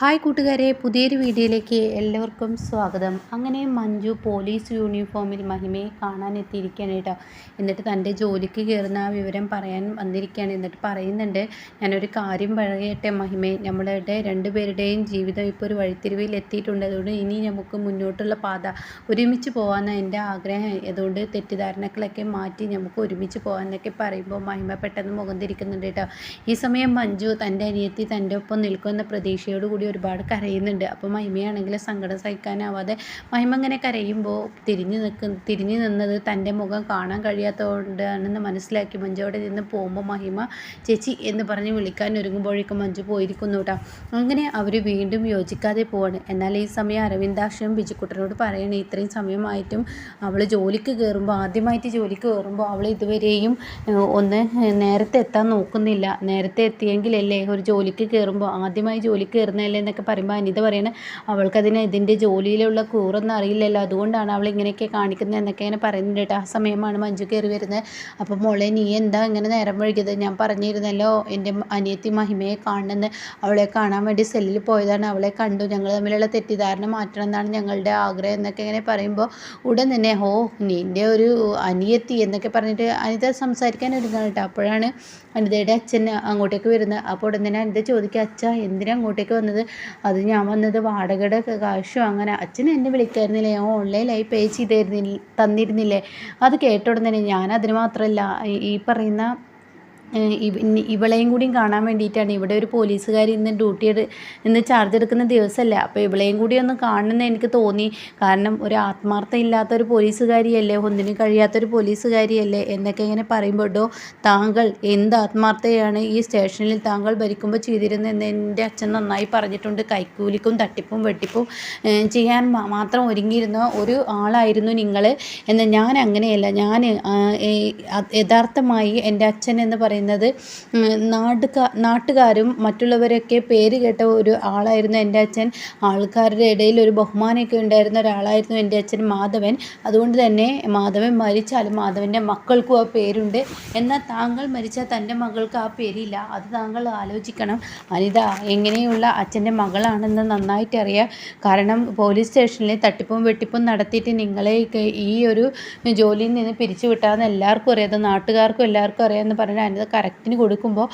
Hi കൂട്ടുകാരെ പുതിയൊരു വീഡിയോയിലേക്ക് എല്ലാവർക്കും സ്വാഗതം. അങ്ങനെ മഞ്ജു പോലീസ് യൂണിഫോമിൽ മഹിമയെ കാണാൻ എത്തിയിരിക്കുകയാണ് കേട്ടോ. എന്നിട്ട് തന്റെ ജോലിക്ക് കയറുന്ന ആ വിവരം പറയാൻ വന്നിരിക്കുകയാണ്. എന്നിട്ട് പറയുന്നുണ്ട് ഞാനൊരു കാര്യം പറയട്ടെ മഹിമയെ നമ്മളുടെ രണ്ടുപേരുടെയും ജീവിതം ഇപ്പോൾ ഒരു വഴിത്തിരിവിൽ എത്തിയിട്ടുണ്ട്. അതുകൊണ്ട് ഇനി നമുക്ക് മുന്നോട്ടുള്ള പാത ഒരുമിച്ച് പോകാനാണ് എന്റെ ആഗ്രഹം. അതുകൊണ്ട് തെറ്റിദ്ധാരണകളൊക്കെ മാറ്റി നമുക്ക് ഒരുമിച്ച് പോകാമെന്നൊക്കെ പറയുമ്പോൾ മഹിമ പെട്ടെന്ന് മുഖം തിരിക്കുന്നുണ്ട് കേട്ടോ. ഈ സമയം മഞ്ജു തന്റെ അനിയത്തി തന്റെ ഒപ്പം നിൽക്കുന്ന പ്രതീക്ഷയോട് കൂടി ഒരുപാട് കരയുന്നുണ്ട്. അപ്പോൾ മഹിമയാണെങ്കിൽ സങ്കടം സഹിക്കാനാവാതെ മഹിമ ഇങ്ങനെ കരയുമ്പോൾ തിരിഞ്ഞു നിൽക്ക തിരിഞ്ഞു നിന്നത് തന്റെ മുഖം കാണാൻ കഴിയാത്തതുകൊണ്ടാണെന്ന് മനസ്സിലാക്കി മഞ്ജു അവിടെ നിന്ന് പോകുമ്പോൾ മഹിമ ചേച്ചി എന്ന് പറഞ്ഞ് വിളിക്കാൻ ഒരുങ്ങുമ്പോഴേക്കും മഞ്ജു പോയിരിക്കുന്നു കേട്ടോ അങ്ങനെ അവർ വീണ്ടും യോജിക്കാതെ പോവാണ്. എന്നാൽ ഈ സമയം അരവിന്ദാക്ഷം ബിജുക്കുട്ടനോട് പറയണേ ഇത്രയും സമയമായിട്ടും അവൾ ജോലിക്ക് കയറുമ്പോൾ ആദ്യമായിട്ട് ജോലിക്ക് കയറുമ്പോൾ അവൾ ഇതുവരെയും ഒന്ന് നേരത്തെ എത്താൻ നോക്കുന്നില്ല. നേരത്തെ എത്തിയെങ്കിലല്ലേ ഒരു ജോലിക്ക് കയറുമ്പോൾ ആദ്യമായി ജോലിക്ക് കയറുന്നതല്ലേ എന്നൊക്കെ പറയുമ്പോൾ അനിത പറയണ അവൾക്കതിന് ഇതിന്റെ ജോലിയിലുള്ള കൂറൊന്നും അറിയില്ലല്ലോ. അതുകൊണ്ടാണ് അവൾ ഇങ്ങനെയൊക്കെ കാണിക്കുന്നത് എന്നൊക്കെ ഇങ്ങനെ പറയുന്നുണ്ട് കേട്ടോ. ആ സമയമാണ് മഞ്ജു കയറി വരുന്നത് അപ്പോൾ മോളെ നീ എന്താ ഇങ്ങനെ നേരം വഴുകിയത് ഞാൻ പറഞ്ഞിരുന്നല്ലോ എന്റെ അനിയത്തി മഹിമയെ കാണണമെന്ന് അവളെ കാണാൻ വേണ്ടി സെല്ലിൽ പോയതാണ്. അവളെ കണ്ടു. ഞങ്ങൾ തമ്മിലുള്ള തെറ്റിദ്ധാരണ മാറ്റണം എന്നാണ് ഞങ്ങളുടെ ആഗ്രഹം എന്നൊക്കെ ഇങ്ങനെ പറയുമ്പോൾ ഉടൻ തന്നെ ഹോ നിന്റെ ഒരു അനിയത്തി എന്നൊക്കെ പറഞ്ഞിട്ട് അനിത സംസാരിക്കാൻ ഒരുങ്ങാണ് കേട്ടോ. അപ്പോഴാണ് അനിതയുടെ അച്ഛൻ അങ്ങോട്ടേക്ക് വരുന്നത്. അപ്പോൾ ഉടൻ തന്നെ അനിത ചോദിക്കുക അച്ഛ എന്തിനാ അങ്ങോട്ടേക്ക് വന്നത്? അത് ഞാൻ വന്നത് വാടകയുടെ കാശും അങ്ങനെ അച്ഛൻ എന്നെ വിളിക്കായിരുന്നില്ലേ? ഞാൻ ഓൺലൈനായി പേ ചെയ്തിരുന്നില്ല തന്നിരുന്നില്ലേ? അത് കേട്ട തന്നെ ഞാൻ അതിന് മാത്രമല്ല ഈ പറയുന്ന ഇവളെയും കൂടിയും കാണാൻ വേണ്ടിയിട്ടാണ്. ഇവിടെ ഒരു പോലീസുകാർ ഇന്ന് ഡ്യൂട്ടി ഇന്ന് ചാർജ് എടുക്കുന്ന ദിവസമല്ല. അപ്പോൾ ഇവളെയും കൂടി ഒന്ന് കാണണമെന്ന് എനിക്ക് തോന്നി. കാരണം ഒരു ആത്മാർത്ഥം ഇല്ലാത്തൊരു പോലീസുകാരിയല്ലേ ഒന്നിനും കഴിയാത്തൊരു പോലീസുകാരിയല്ലേ എന്നൊക്കെ ഇങ്ങനെ പറയുമ്പോഴോ താങ്കൾ എന്ത് ആത്മാർത്ഥയാണ് ഈ സ്റ്റേഷനിൽ താങ്കൾ ഭരിക്കുമ്പോൾ ചെയ്തിരുന്നതെന്ന് എന്റെ അച്ഛൻ നന്നായി പറഞ്ഞിട്ടുണ്ട്. കൈക്കൂലിക്കും തട്ടിപ്പും വെട്ടിപ്പും ചെയ്യാൻ മാത്രം ഒരുങ്ങിയിരുന്ന ഒരു ആളായിരുന്നു നിങ്ങൾ എന്ന് ഞാൻ അങ്ങനെയല്ല. ഞാൻ യഥാർത്ഥമായി എന്റെ അച്ഛൻ എന്ന് പറയുന്നത് പറയുന്നത് നാട്ടുകാ നാട്ടുകാരും മറ്റുള്ളവരൊക്കെ പേര് കേട്ട ഒരു ആളായിരുന്നു എന്റെ അച്ഛൻ. ആൾക്കാരുടെ ഇടയിൽ ഒരു ബഹുമാനമൊക്കെ ഉണ്ടായിരുന്ന ഒരാളായിരുന്നു എന്റെ അച്ഛൻ മാധവൻ. അതുകൊണ്ട് തന്നെ മാധവൻ മരിച്ചാലും മാധവന്റെ മക്കൾക്കും ആ പേരുണ്ട്. എന്നാൽ താങ്കൾ മരിച്ചാൽ തന്റെ മകൾക്ക് ആ പേരില്ല. അത് താങ്കൾ ആലോചിക്കണം. അനിത എങ്ങനെയുള്ള അച്ഛന്റെ മകളാണെന്ന് നന്നായിട്ട് അറിയാം കാരണം പോലീസ് സ്റ്റേഷനിൽ തട്ടിപ്പും വെട്ടിപ്പും നടത്തിയിട്ട് നിങ്ങളെ ഈ ഒരു ജോലിയിൽ നിന്ന് പിരിച്ചുവിട്ടാന്ന് എല്ലാവർക്കും അറിയാം. അത് നാട്ടുകാർക്കും എല്ലാവർക്കും അറിയാമെന്ന് പറഞ്ഞാൽ അനിത കറക്റ്റിന് കൊടുക്കുമ്പോൾ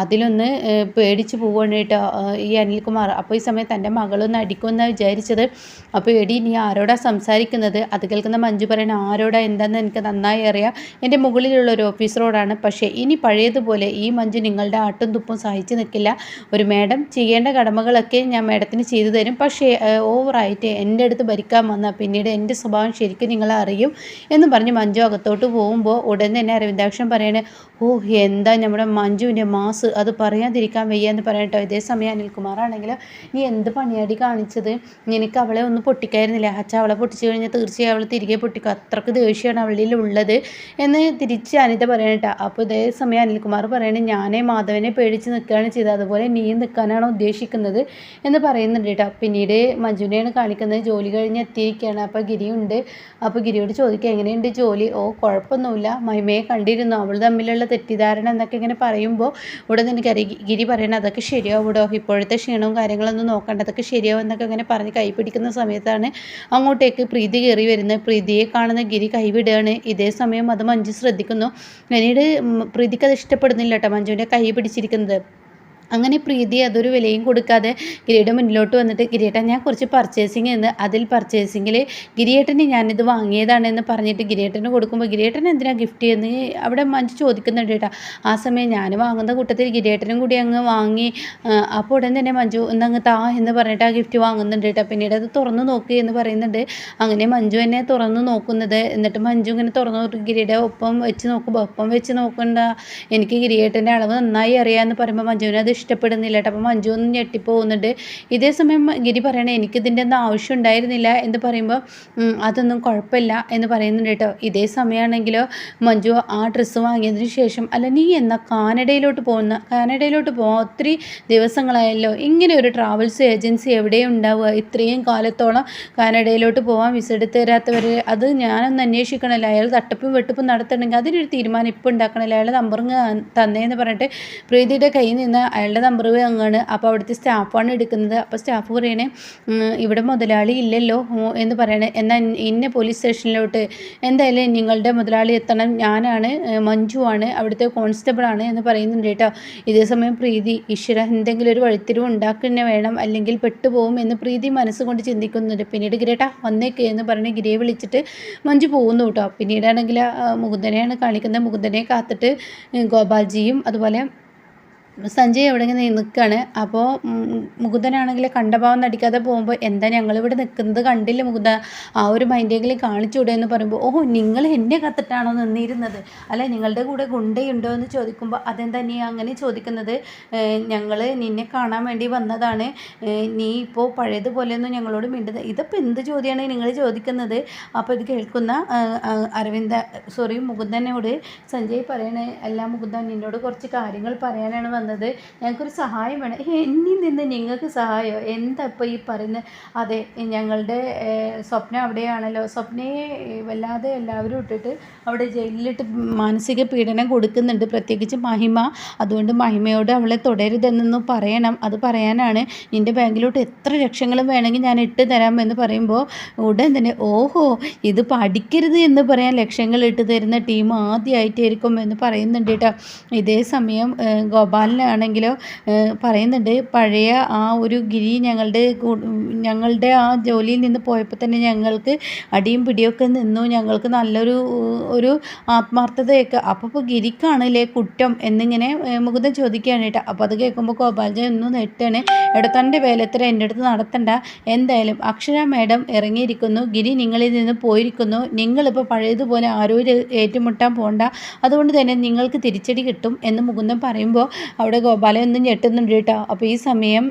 അതിലൊന്ന് പേടിച്ച് പോവുകയാണ് കേട്ടോ ഈ അനിൽകുമാർ. അപ്പോൾ ഈ സമയത്ത് തന്റെ മകളൊന്ന് അടിക്കുമെന്നാണ് വിചാരിച്ചത്. അപ്പോൾ എടി നീ ആരോടാ സംസാരിക്കുന്നത്? അത് കേൾക്കുന്ന മഞ്ജു പറയണ ആരോടാ? എന്താണെന്ന് എനിക്ക് നന്നായി അറിയാം. എന്റെ മുകളിലുള്ള ഒരു ഓഫീസറോടാണ്. പക്ഷേ ഇനി പഴയതുപോലെ ഈ മഞ്ജു നിങ്ങളുടെ ആട്ടും തുപ്പും സഹിച്ചു നിൽക്കില്ല. ഒരു മേഡം ചെയ്യേണ്ട കടമകളൊക്കെ ഞാൻ മേഡത്തിന് ചെയ്തു തരും. പക്ഷേ ഓവറായിട്ട് എന്റെ അടുത്ത് ഭരിക്കാൻ വന്നാൽ പിന്നീട് എന്റെ സ്വഭാവം ശരിക്കും നിങ്ങളെ അറിയും എന്ന് പറഞ്ഞ് മഞ്ജു അകത്തോട്ട് പോകുമ്പോൾ ഉടൻ തന്നെ അരവിന്ദാക്ഷൻ പറയണേ ഓ എന്താ നമ്മുടെ മഞ്ജുവിന്റെ മാസ്? അത് പറയാതിരിക്കാൻ വയ്യ എന്ന് പറയട്ടോ. ഇതേ സമയം അനിൽകുമാറാണെങ്കിൽ നീ എന്ത് പണിയാടി കാണിച്ചത്? നിനക്ക് അവളെ ഒന്ന് പൊട്ടിക്കായിരുന്നില്ല. അച്ഛ അവളെ പൊട്ടിച്ചു കഴിഞ്ഞാൽ തീർച്ചയായും അവൾ തിരികെ പൊട്ടിക്കും. അത്രയ്ക്ക് ദേഷ്യമാണ് അവളിൽ ഉള്ളത്. എന്ന് തിരിച്ച് അനിത പറയണട്ടാ അപ്പോൾ ഇതേ സമയം അനിൽകുമാർ പറയണേ ഞാനേ മാധവനെ പേടിച്ച് നിൽക്കുകയാണ് ചെയ്തത്. അതുപോലെ നീ നിൽക്കാനാണ് ഉദ്ദേശിക്കുന്നത്. എന്ന് പറയുന്നുണ്ട് കേട്ടോ. പിന്നീട് മഞ്ജുവിനെയാണ് കാണിക്കുന്നത്. ജോലി കഴിഞ്ഞ് എത്തിയിരിക്കുകയാണ്. അപ്പോൾ ഗിരിയുണ്ട്. അപ്പോൾ ഗിരിയോട് ചോദിക്കുക എങ്ങനെയുണ്ട് ജോലി? ഓ കുഴപ്പമൊന്നുമില്ല. മഹിമയെ കണ്ടിരുന്നു. അവൾ തമ്മിലുള്ള തെറ്റിദ്ധാരണ എന്നൊക്കെ ഇങ്ങനെ പറയുമ്പോൾ ഇവിടെ നിന്ന് എനിക്ക് ഗിരി പറയണം അതൊക്കെ ശരിയാവൂടോ? ഇപ്പോഴത്തെ ക്ഷീണവും കാര്യങ്ങളൊന്നും നോക്കണ്ട അതൊക്കെ ശരിയാവും എന്നൊക്കെ ഇങ്ങനെ പറഞ്ഞ് കൈ പിടിക്കുന്ന സമയത്താണ് അങ്ങോട്ടേക്ക് പ്രീതി കയറി വരുന്നത്. പ്രീതിയെ കാണുന്ന ഗിരി കൈവിടുകയാണ്. ഇതേ സമയം അത് മഞ്ജു ശ്രദ്ധിക്കുന്നു. പിന്നീട് പ്രീതിക്ക് അത് ഇഷ്ടപ്പെടുന്നില്ല കേട്ടോ മഞ്ജുവിന്റെ കൈ പിടിച്ചിരിക്കുന്നത്. അങ്ങനെ പ്രീതി അതൊരു വിലയും കൊടുക്കാതെ ഗിരിയുടെ മുന്നിലോട്ട് വന്നിട്ട് ഗിരിയേട്ടൻ ഞാൻ കുറച്ച് പർച്ചേസിങ് എന്ന് അതിൽ പർച്ചേസിങ്ങിൽ ഗിരിയേട്ടന് ഞാനിത് വാങ്ങിയതാണെന്ന് പറഞ്ഞിട്ട് ഗിരിയേട്ടന് കൊടുക്കുമ്പോൾ ഗിരിയേട്ടൻ എന്തിനാ ഗിഫ്റ്റ് ചെയ്യുന്നത് അവിടെ മഞ്ജു ചോദിക്കുന്നുണ്ട് കേട്ടോ. ആ സമയം ഞാൻ വാങ്ങുന്ന കൂട്ടത്തിൽ ഗിരിയേട്ടനും കൂടി അങ്ങ് വാങ്ങി അപ്പോൾ ഉടൻ തന്നെ മഞ്ജു എന്നങ്ങ് താ എന്ന് പറഞ്ഞിട്ട് ആ ഗിഫ്റ്റ് വാങ്ങുന്നുണ്ട് കേട്ടോ. പിന്നീട് അത് തുറന്നു നോക്കി എന്ന് പറയുന്നുണ്ട്. അങ്ങനെ മഞ്ജു എന്നെ തുറന്നു നോക്കുന്നത്. എന്നിട്ട് മഞ്ജു ഇങ്ങനെ തുറന്നു ഗിരിയുടെ ഒപ്പം വെച്ച് നോക്കുമ്പോൾ ഒപ്പം വെച്ച് നോക്കണ്ട. എനിക്ക് ഗിരിയേട്ടന്റെ അളവ് നന്നായി അറിയാമെന്ന് പറയുമ്പോൾ മഞ്ജുവിനെ അത് ഇഷ്ടപ്പെടുന്നില്ല കേട്ടോ. അപ്പോൾ മഞ്ജു ഒന്ന് ഞെട്ടിപ്പോകുന്നുണ്ട്. ഇതേ സമയം ഗിരി പറയണേ എനിക്കിതിന്റെ ഒന്നും ആവശ്യം ഉണ്ടായിരുന്നില്ല എന്ന് പറയുമ്പോൾ അതൊന്നും കുഴപ്പമില്ല എന്ന് പറയുന്നുണ്ട് കേട്ടോ. ഇതേ സമയമാണെങ്കിലോ മഞ്ജു ആ ഡ്രസ്സ് വാങ്ങിയതിന് ശേഷം അല്ല നീ എന്നാ കാനഡയിലോട്ട് പോകുന്ന കാനഡയിലോട്ട് പോകാൻ ഒത്തിരി ദിവസങ്ങളായല്ലോ. ഇങ്ങനെ ഒരു ട്രാവൽസ് ഏജൻസി എവിടെയും ഉണ്ടാവുക? ഇത്രയും കാലത്തോളം കാനഡയിലോട്ട് പോകാൻ വിസ എടുത്ത് തരാത്തവർ അത് ഞാനൊന്ന് അന്വേഷിക്കണമല്ലോ അയാൾ തട്ടപ്പും വെട്ടിപ്പും നടത്തണമെങ്കിൽ അതിനൊരു തീരുമാനം ഇപ്പോൾ ഉണ്ടാക്കണമല്ലോ അയാൾ നമ്പറിങ് തന്നേന്ന് പറഞ്ഞിട്ട് പ്രീതിയുടെ കയ്യിൽ നിന്ന് അയാൾ അയാളുടെ നമ്പർ വാങ്ങുകയാണ് അപ്പോൾ അവിടുത്തെ സ്റ്റാഫാണ് എടുക്കുന്നത്. അപ്പോൾ സ്റ്റാഫ് പറയണേ ഇവിടെ മുതലാളി ഇല്ലല്ലോ എന്ന് പറയണേ. എന്നാൽ ഇന്ന പോലീസ് സ്റ്റേഷനിലോട്ട് എന്തായാലും നിങ്ങളുടെ മുതലാളി എത്തണം. ഞാനാണ് മഞ്ജുവാണ് അവിടുത്തെ കോൺസ്റ്റബിളാണ് എന്ന് പറയുന്നുണ്ട് കേട്ടോ. ഇതേ സമയം പ്രീതി ഈശ്വര എന്തെങ്കിലും ഒരു വഴിത്തിരിവ് ഉണ്ടാക്കുന്ന വേണം. അല്ലെങ്കിൽ പെട്ടുപോകും എന്ന് പ്രീതി മനസ്സുകൊണ്ട് ചിന്തിക്കുന്നുണ്ട്. പിന്നീട് ഗിരേട്ടാ വന്നേക്ക് എന്ന് പറഞ്ഞ് ഗിരിയെ വിളിച്ചിട്ട് മഞ്ജു പോകുന്നു കേട്ടോ. പിന്നീടാണെങ്കിൽ മുകുന്ദനെയാണ് കാണിക്കുന്നത്. മുകുന്ദനെ കാത്തിട്ട് ഗോപാൽജിയും അതുപോലെ സഞ്ജയ് എവിടെ ഇങ്ങനെ നിൽക്കുകയാണ് അപ്പോൾ മുകുന്ദനാണെങ്കിൽ കണ്ടഭാവം നടിക്കാതെ പോകുമ്പോൾ എന്താ ഞങ്ങളിവിടെ നിൽക്കുന്നത് കണ്ടില്ല മുകുന്ദ? ആ ഒരു മൈൻഡെങ്കിലും കാണിച്ചൂടെ എന്ന് പറയുമ്പോൾ ഓഹോ നിങ്ങൾ എന്നെ കത്തിട്ടാണോ നിന്നിരുന്നത്? അല്ല നിങ്ങളുടെ കൂടെ ഗുണ്ടയുണ്ടോ? എന്ന് ചോദിക്കുമ്പോൾ അതെന്താ നീ അങ്ങനെ ചോദിക്കുന്നത്? ഞങ്ങൾ നിന്നെ കാണാൻ വേണ്ടി വന്നതാണ്. നീ ഇപ്പോൾ പഴയതുപോലെയൊന്നും ഞങ്ങളോട് മിണ്ടുന്നത് ഇതിപ്പോൾ എന്ത് ചോദ്യമാണ് നിങ്ങൾ ചോദിക്കുന്നത്? അപ്പോൾ ഇത് കേൾക്കുന്ന അരവിന്ദ സോറി മുകുന്ദനോട് സഞ്ജയ് പറയണേ അല്ല മുകുന്ദൻ നിന്നോട് കുറച്ച് കാര്യങ്ങൾ പറയാനാണ് വന്നത്. ഞങ്ങൾക്കൊരു സഹായം വേണം. "ഏ, എന്നിൽ നിന്ന് നിങ്ങൾക്ക് സഹായമോ എന്താ ഇപ്പോൾ ഈ പറയുന്നത് അതെ ഞങ്ങളുടെ സ്വപ്നം അവിടെയാണല്ലോ. സ്വപ്നയെ വല്ലാതെ എല്ലാവരും ഇട്ടിട്ട് അവിടെ ജയിലിലിട്ട് മാനസിക പീഡനം കൊടുക്കുന്നുണ്ട്. പ്രത്യേകിച്ച് മഹിമ. അതുകൊണ്ട് മഹിമയോട് അവളെ തുടരുതെന്നൊന്ന് പറയണം. അത് പറയാനാണ് നിന്റെ ബാങ്കിലോട്ട് എത്ര ലക്ഷങ്ങളും വേണമെങ്കിൽ ഞാൻ ഇട്ട് തരാം എന്ന് പറയുമ്പോൾ ഉടൻ തന്നെ ഓഹോ ഇത് പഠിക്കരുത് എന്ന് പറയാൻ ലക്ഷങ്ങൾ ഇട്ട് തരുന്ന ടീം ആദ്യമായിട്ടായിരിക്കും എന്ന് പറയുന്നുണ്ട് കേട്ടോ. ഇതേ സമയം ഏഹ്, ഏഹ്, പറയുന്നുണ്ട് പഴയ ആ ഒരു ഗിരി ഞങ്ങളുടെ ഞങ്ങളുടെ ആ ജോലിയിൽ നിന്ന് പോയപ്പോൾ തന്നെ ഞങ്ങൾക്ക് അടിയും പിടിയൊക്കെ നിന്നു. ഞങ്ങൾക്ക് നല്ലൊരു ഒരു ആത്മാർത്ഥതയൊക്കെ. അപ്പോൾ ഇപ്പോൾ ഗിരിക്കാണല്ലേ കുറ്റം എന്നിങ്ങനെ മുകുന്ദൻ ചോദിക്കുകയാണ് കേട്ടോ. അപ്പോൾ അത് കേൾക്കുമ്പോൾ ഗോപാലജൻ ഒന്ന് നെട്ടാണ്. വേല എത്ര എന്റെ അടുത്ത് നടത്തണ്ട. എന്തായാലും അക്ഷര മേഡം ഇറങ്ങിയിരിക്കുന്നു. ഗിരി നിങ്ങളിൽ നിന്ന് പോയിരിക്കുന്നു. നിങ്ങളിപ്പോൾ പഴയതുപോലെ ആരോ ഏറ്റുമുട്ടാൻ പോകണ്ട അതുകൊണ്ട് തന്നെ നിങ്ങൾക്ക് തിരിച്ചടി കിട്ടും എന്ന് മുകുന്ദൻ പറയുമ്പോൾ അവിടെ ഗോപാലൻ ഒന്നും ഞെട്ടുന്നുണ്ട് കേട്ടോ. അപ്പോൾ ഈ സമയം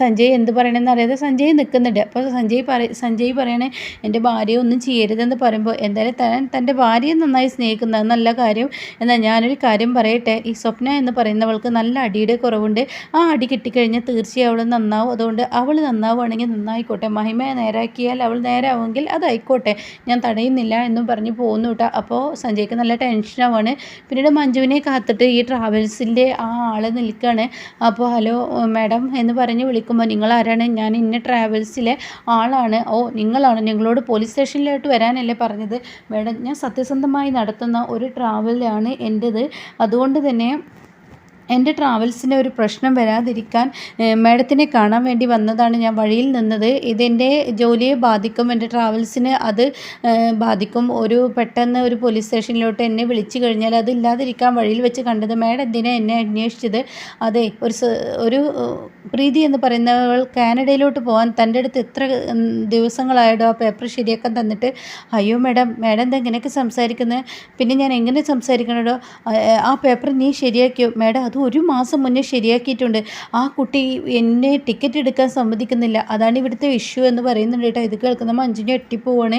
സഞ്ജയ് എന്ത് പറയണമെന്ന് അറിയാതെ സഞ്ജയ് നിൽക്കുന്നുണ്ട് അപ്പോൾ സഞ്ജയ് പറ സഞ്ജയ് പറയണേ എന്റെ ഭാര്യ ഒന്നും ചെയ്യരുതെന്ന് പറയുമ്പോൾ എന്തായാലും താൻ തന്റെ ഭാര്യയെ നന്നായി സ്നേഹിക്കുന്നത് നല്ല കാര്യം. എന്നാൽ ഞാനൊരു കാര്യം പറയട്ടെ. ഈ സ്വപ്ന എന്ന് പറയുന്നവൾക്ക് നല്ല അടിയുടെ കുറവുണ്ട്. ആ അടി കിട്ടിക്കഴിഞ്ഞാൽ തീർച്ചയായും അവൾ നന്നാവും. അതുകൊണ്ട് അവൾ നന്നാവുകയാണെങ്കിൽ നന്നായിക്കോട്ടെ. മഹിമയെ നേരാക്കിയാൽ അവൾ നേരാവുമെങ്കിൽ അതായിക്കോട്ടെ. ഞാൻ തടയുന്നില്ല എന്നും പറഞ്ഞ് പോകുന്നു കേട്ടോ. അപ്പോൾ സഞ്ജയ്ക്ക് നല്ല ടെൻഷനാവാണ് പിന്നീട് മഞ്ജുവിനെ കാത്തിട്ട് ഈ ട്രാവൽസിന്റെ ആ ആൾ നിൽക്കുകയാണ് അപ്പോൾ ഹലോ മാഡം എന്ന് പറഞ്ഞ് വിളിക്കുമ്പോൾ നിങ്ങൾ ആരാണ് ഞാൻ ഇന്ന ട്രാവൽസിലെ ആളാണ്. ഓ നിങ്ങളാണ്. നിങ്ങളോട് പോലീസ് സ്റ്റേഷനിലോട്ട് വരാനല്ലേ പറഞ്ഞത്. മാഡം ഞാൻ സത്യസന്ധമായി നടത്തുന്ന ഒരു ട്രാവലാണ് എന്റെത് അതുകൊണ്ട് തന്നെ എന്റെ ട്രാവൽസിന് ഒരു പ്രശ്നം വരാതിരിക്കാൻ മാഡത്തിനെ കാണാൻ വേണ്ടി വന്നതാണ് ഞാൻ വഴിയിൽ നിന്നത്. ഇതെന്റെ ജോലിയെ ബാധിക്കും എന്റെ ട്രാവൽസിന് അത് ബാധിക്കും. ഒരു പെട്ടെന്ന് ഒരു പോലീസ് സ്റ്റേഷനിലോട്ട് എന്നെ വിളിച്ചു കഴിഞ്ഞാൽ അത് ഇല്ലാതിരിക്കാൻ വഴിയിൽ വെച്ച് കണ്ടത് മാഡം എന്തിനാണ് എന്നെ അന്വേഷിച്ചത്? അതെ ഒരു ഒരു പ്രീതി എന്ന് പറയുന്നവൾ കാനഡയിലോട്ട് പോകാൻ തന്റെ അടുത്ത് എത്ര ദിവസങ്ങളായിട്ടോ ദിവസങ്ങളായിടോ ആ പേപ്പർ ശരിയാക്കാൻ തന്നിട്ട് അയ്യോ മാഡം മാഡം എന്താ ഇങ്ങനെയൊക്കെ സംസാരിക്കുന്നത് പിന്നെ ഞാൻ എങ്ങനെ സംസാരിക്കണോ ആ- പേപ്പർ നീ ശരിയാക്കിയോ? മാഡം അത് ഒരു മാസം മുന്നേ ശരിയാക്കിയിട്ടുണ്ട്. ആ കുട്ടി എന്നെ ടിക്കറ്റ് എടുക്കാൻ സമ്മതിക്കുന്നില്ല. അതാണ് ഇവിടുത്തെ ഇഷ്യൂ എന്ന് പറയുന്നുണ്ട് കേട്ടോ. ഇത് കേൾക്കുന്ന മഞ്ജുനെ എട്ടിപ്പോവാണ്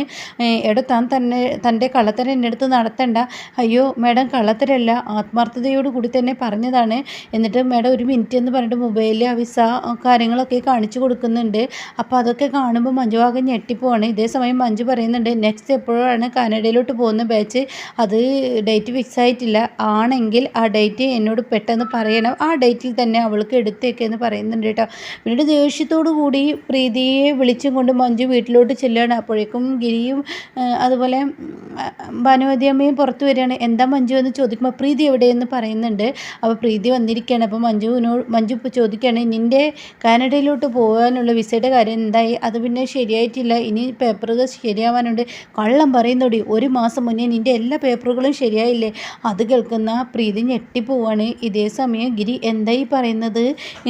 എടോ താൻ തന്നെ തന്റെ കള്ളത്തരം എന്റെ അടുത്ത് നടത്തണ്ട. അയ്യോ മാഡം കള്ളത്തരല്ല. ആത്മാർത്ഥതയോട് കൂടി തന്നെ പറഞ്ഞതാണ്. എന്നിട്ട് മാഡം ഒരു മിനിറ്റ് എന്ന് പറഞ്ഞിട്ട് മൊബൈലിൽ ആ ആ കാര്യങ്ങളൊക്കെ കാണിച്ചു കൊടുക്കുന്നുണ്ട്. അപ്പോൾ അതൊക്കെ കാണുമ്പോൾ മഞ്ജു ആകെ ഞെട്ടിപ്പോവാണ്. ഇതേ സമയം മഞ്ജു പറയുന്നുണ്ട് നെക്സ്റ്റ് എപ്പോഴാണ് കാനഡയിലോട്ട് പോകുന്ന ബാച്ച് അത് ഡേറ്റ് ഫിക്സ് ആയിട്ടില്ല. ആണെങ്കിൽ ആ ഡേറ്റ് എന്നോട് പെട്ടെന്ന് പറയണം. ആ ഡേറ്റിൽ തന്നെ അവൾക്ക് എടുത്തേക്കെന്ന് പറയുന്നുണ്ട് കേട്ടോ പിന്നീട് ദേഷ്യത്തോടു കൂടി പ്രീതിയെ വിളിച്ചും കൊണ്ട് മഞ്ജു വീട്ടിലോട്ട് ചെല്ലുകയാണ്. അപ്പോഴേക്കും ഗിരിയും അതുപോലെ അമ്മയും പുറത്ത് വരികയാണ്. എന്താ മഞ്ജു എന്ന് ചോദിക്കുമ്പോൾ പ്രീതി എവിടെയെന്ന് പറയുന്നുണ്ട്. അപ്പോൾ പ്രീതി വന്നിരിക്കുകയാണ്. അപ്പോൾ മഞ്ജുവിനോട് മഞ്ജു ചോദിക്കുകയാണ് നിന്റെ കാനഡയിലോട്ട് പോകാനുള്ള വിസയുടെ കാര്യം എന്തായി? അത് പിന്നെ ശരിയായിട്ടില്ല. ഇനി പേപ്പറുകൾ ശരിയാവാനുണ്ട്. കള്ളം പറയുന്നോടി. ഒരു മാസം മുന്നേ നിന്റെ എല്ലാ പേപ്പറുകളും ശരിയായില്ലേ? അത് കേൾക്കുന്ന പ്രീതി ഞെട്ടിപ്പോവാണ്. ഇതേ സമയം ഗിരി എന്തായി പറയുന്നത്?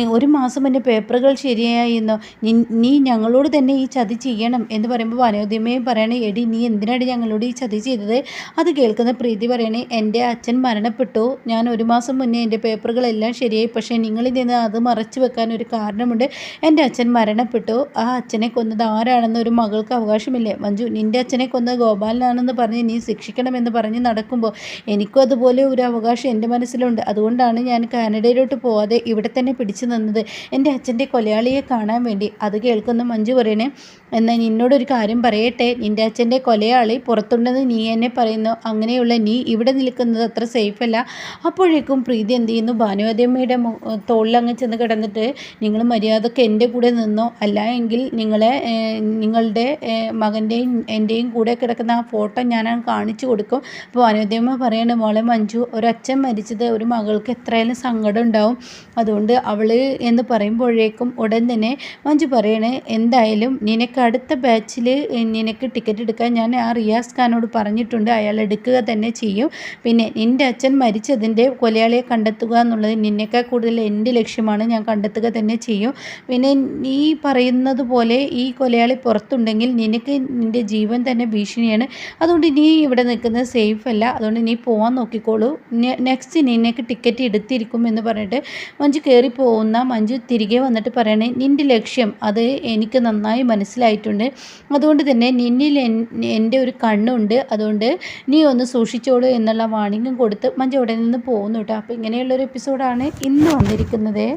ഒരു മാസം മുന്നേ പേപ്പറുകൾ ശരിയായിരുന്നോ നി- നീ ഞങ്ങളോട് തന്നെ ഈ ചതി ചെയ്യണം എന്ന് പറയുമ്പോൾ വനോദ്യമയും പറയണേ എടി നീ എന്തിനാണ് ഞങ്ങളോട് ഈ ചതി ചെയ്തത്? അത് കേൾക്കുന്ന പ്രീതി പറയണേ എന്റെ അച്ഛൻ മരണപ്പെട്ടു. ഞാൻ ഒരു മാസം മുന്നേ എന്റെ പേപ്പറുകളെല്ലാം ശരിയായി. പക്ഷേ നിങ്ങളിൽ നിന്ന് അത് മറച്ചു വെക്കാൻ ഒരു കാരണമുണ്ട്. എന്റെ അച്ഛൻ മരണപ്പെട്ടു. ആ അച്ഛനെ കൊന്നത് ആരാണെന്ന് ഒരു മകൾക്ക് അവകാശമില്ലേ? മഞ്ജു നിന്റെ അച്ഛനെ കൊന്നത് ഗോപാലനാണെന്ന് പറഞ്ഞ് നീ ശിക്ഷിക്കണമെന്ന് പറഞ്ഞ് നടക്കുമ്പോൾ എനിക്കും അതുപോലെ ഒരു അവകാശം എന്റെ മനസ്സിലുണ്ട്. അതുകൊണ്ടാണ് ഞാൻ കാനഡയിലോട്ട് പോവാതെ ഇവിടെ തന്നെ പിടിച്ചു നിന്നത്. എന്റെ അച്ഛന്റെ കൊലയാളിയെ കാണാൻ വേണ്ടി. അത് കേൾക്കുന്ന മഞ്ജു പറയണേ എന്നാൽ നിന്നോടൊരു കാര്യം പറയട്ടെ. നിന്റെ അച്ഛന്റെ കൊലയാളി പുറത്തുണ്ടെന്ന് നീ എന്നെ പറയുന്നു. അങ്ങനെയുള്ള നീ ഇവിടെ നിൽക്കുന്നത് അത്ര സേഫല്ല അപ്പോഴേക്കും പ്രീതി എന്ത് ചെയ്യുന്നു? ഭാനുവതിയമ്മയുടെ തോളിലങ്ങ് ചെന്ന് കിടന്നിട്ട് നിങ്ങൾ മര്യാദയ്ക്ക് എന്റെ കൂടെ നിന്നോ അല്ല എങ്കിൽ നിങ്ങളെ നിങ്ങളുടെ മകന്റെയും എന്റെയും കൂടെ കിടക്കുന്ന ആ ഫോട്ടോ ഞാൻ കാണിച്ചു കൊടുക്കും. അപ്പോൾ അനുദേമ പറയാണ് മോളെ മഞ്ജു ഒരച്ഛൻ മരിച്ചത് ഒരു മകൾക്ക് എത്രയായാലും സങ്കടം ഉണ്ടാവും. അതുകൊണ്ട് അവൾ എന്ന് പറയുമ്പോഴേക്കും ഉടൻ തന്നെ മഞ്ജു പറയണേ എന്തായാലും നിനക്ക് അടുത്ത ബാച്ചിൽ നിനക്ക് ടിക്കറ്റ് എടുക്കാൻ ഞാൻ ആ റിയാസ് ഖാനോട് പറഞ്ഞിട്ടുണ്ട്. അയാൾ എടുക്കുക തന്നെ ചെയ്യും. പിന്നെ നിന്റെ അച്ഛൻ മരിച്ചതിന്റെ കൊലയാളിയെ കണ്ടെത്തുക എന്നുള്ളത് നിന്നേക്കാൾ കൂടുതൽ എന്റെ ലക്ഷ്യമാണ് ഞാൻ കണ്ടെത്തുക തന്നെ ചെയ്യും. പിന്നെ നീ പറയുന്നത് പോലെ ഈ കൊലയാളി പുറത്തുണ്ടെങ്കിൽ നിനക്ക് നിന്റെ ജീവൻ തന്നെ ഭീഷണിയാണ്. അതുകൊണ്ട് നീ ഇവിടെ നിൽക്കുന്നത് സേഫ് അല്ല. അതുകൊണ്ട് നീ പോകാൻ നോക്കിക്കോളൂ. നെക്സ്റ്റ് നിനക്ക് ടിക്കറ്റ് എടുത്തിരിക്കും എന്ന് പറഞ്ഞിട്ട് മഞ്ജു കയറി പോകുന്ന മഞ്ജു തിരികെ വന്നിട്ട് പറയണേ നിന്റെ ലക്ഷ്യം അത് എനിക്ക് നന്നായി മനസ്സിലായിട്ടുണ്ട്. അതുകൊണ്ട് തന്നെ നിന്നിൽ എന്റെ ഒരു കണ്ണുണ്ട്. അതുകൊണ്ട് നീ ഒന്ന് സൂക്ഷിച്ചോളൂ എന്നുള്ള വാണിംഗും കൊടുത്ത് മഞ്ജു അവിടെ നിന്ന് പോകുന്നു കേട്ടോ. അപ്പോൾ ഇങ്ങനെയുള്ളൊരു എപ്പിസോഡാണ് ഇന്ന് വന്നിരിക്കുന്നത്.